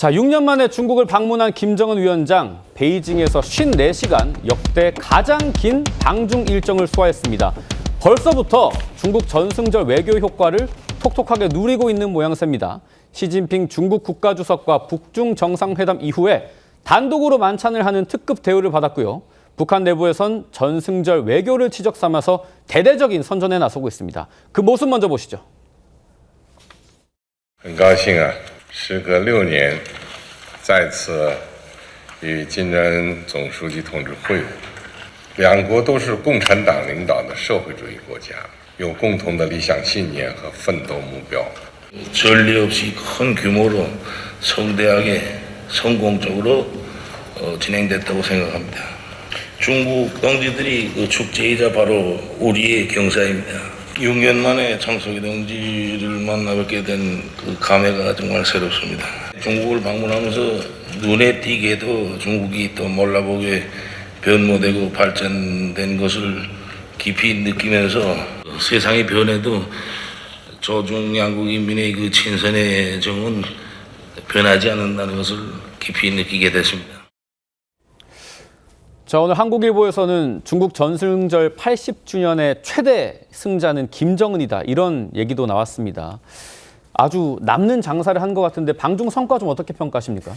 자, 6년 만에 중국을 방문한 김정은 위원장, 베이징에서 54시간 역대 가장 긴 방중 일정을 소화했습니다. 벌써부터 중국 전승절 외교 효과를 톡톡하게 누리고 있는 모양새입니다. 시진핑 중국 국가주석과 북중 정상회담 이후에 단독으로 만찬을 하는 특급 대우를 받았고요. 북한 내부에선 전승절 외교를 지적 삼아서 대대적인 선전에 나서고 있습니다. 그 모습 먼저 보시죠. 很高兴啊， 时隔六年，再次与金正恩总书记同志会晤。两国都是共产党领导的社会主义国家，有共同的理想信念和奋斗目标。 전례 없이 큰 규모로 성대하게 성공적으로 어, 진행됐다고 생각합니다. 중국 동지들이 그 축제이자 바로 우리의 경사입니다. 6년 만에 장석희 동지를 만나 뵙게 된 그 감회가 정말 새롭습니다. 중국을 방문하면서 눈에 띄게도 중국이 또 몰라보게 변모되고 발전된 것을 깊이 느끼면서 세상이 변해도 조중 양국 인민의 그 친선의 정은 변하지 않는다는 것을 깊이 느끼게 됐습니다. 자, 오늘 한국일보에서는 중국 전승절 80주년의 최대 승자는 김정은이다. 이런 얘기도 나왔습니다. 아주 남는 장사를 한 것 같은데 방중 성과 좀 어떻게 평가하십니까?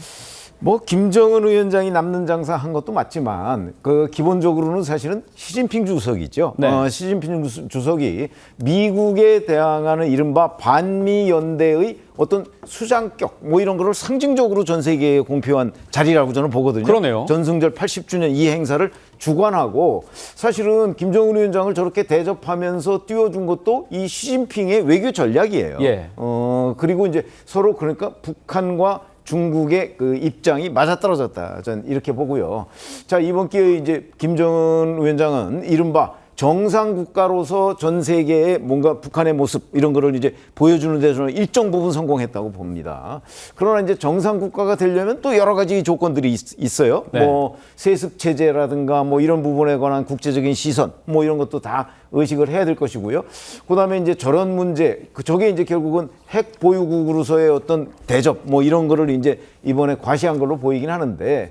뭐 김정은 위원장이 남는 장사 한 것도 맞지만 그 기본적으로는 사실은 시진핑 주석이죠. 네. 어, 시진핑 주- 주석이 미국에 대항하는 이른바 반미 연대의 어떤 수장격 뭐 이런 거를 상징적으로 전 세계에 공표한 자리라고 저는 보거든요. 그러네요. 전승절 80주년 이 행사를 주관하고 사실은 김정은 위원장을 저렇게 대접하면서 띄워준 것도 이 시진핑의 외교 전략이에요. 예. 어 그리고 이제 서로 그러니까 북한과 중국의 그 입장이 맞아떨어졌다. 전 이렇게 보고요. 자 이번 기회에 이제 김정은 위원장은 이른바 정상 국가로서 전 세계에 뭔가 북한의 모습 이런 거를 이제 보여주는 데서는 일정 부분 성공했다고 봅니다. 그러나 이제 정상 국가가 되려면 또 여러 가지 조건들이 있, 어요 네. 뭐 세습 체제라든가 뭐 이런 부분에 관한 국제적인 시선 뭐 이런 것도 다 의식을 해야 될 것이고요. 그다음에 이제 저런 문제 그 저게 이제 결국은 핵 보유국으로서의 어떤 대접 뭐 이런 거를 이제 이번에 과시한 걸로 보이긴 하는데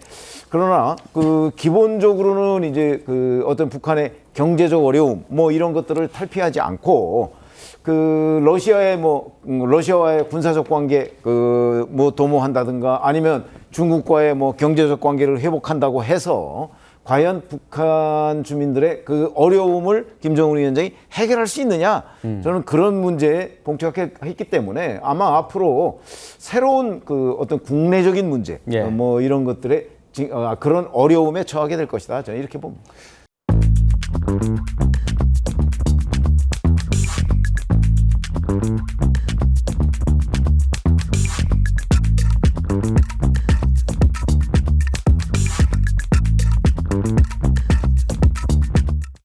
그러나 그 기본적으로는 이제 그 어떤 북한의 경제적 어려움 뭐 이런 것들을 탈피하지 않고 그 러시아의 뭐 음, 러시아와의 군사적 관계 그 뭐 도모한다든가 아니면 중국과의 뭐 경제적 관계를 회복한다고 해서 과연 북한 주민들의 그 어려움을 김정은 위원장이 해결할 수 있느냐 저는 그런 문제에 봉착했기 때문에 아마 앞으로 새로운 그 어떤 국내적인 문제 예. 어, 뭐 이런 것들에 지- 어, 그런 어려움에 처하게 될 것이다 저는 이렇게 봅니다. Thank you.